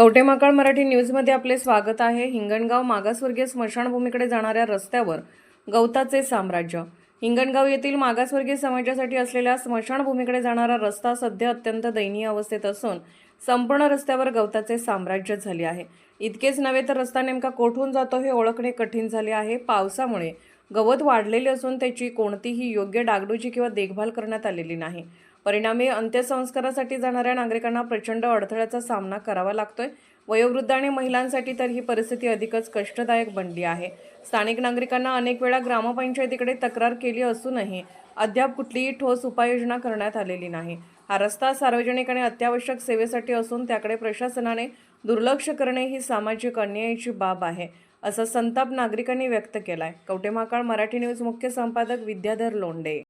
कवटेमाकाळ मराठी न्यूजमध्ये आपले स्वागत आहे. हिंगणगाव मागासवर्गीय स्मशानभूमीकडे जाणाऱ्या रस्त्यावर गवताचे साम्राज्य. हिंगणगाव येथील मागासवर्गीय समाजासाठी असलेल्या स्मशानभूमीकडे जाणारा रस्ता सध्या अत्यंत दयनीय अवस्थेत असून संपूर्ण रस्त्यावर गवताचे साम्राज्य झाले आहे. इतकेच नव्हे तर रस्ता नेमका कोठून जातो हे ओळखणे कठीण झाले आहे. पावसामुळे गवत वाढलेले असून त्याची कोणतीही योग्य डागडुजी किंवा देखभाल करण्यात आलेली नाही. परिणामी अंत्यसंस्कारासाठी जाणाऱ्या नागरिकांना प्रचंड अडथळ्याचा सामना करावा लागतोय. वयोवृद्ध आणि महिलांसाठी तर ही परिस्थिती अधिकच कष्टदायक बनली आहे. स्थानिक नागरिकांना अनेक वेळा ग्रामपंचायतीकडे तक्रार केली असूनही अद्याप कुठलीही ठोस उपाययोजना करण्यात आलेली नाही. हा रस्ता सार्वजनिक आणि अत्यावश्यक सेवेसाठी असून त्याकडे प्रशासनाने दुर्लक्ष करणे ही सामाजिक अन्यायाची बाब आहे असा संताप नागरिकांनी व्यक्त केलाय. कवटेमाकाळ मराठी न्यूज मुख्य संपादक विद्याधर लोंडे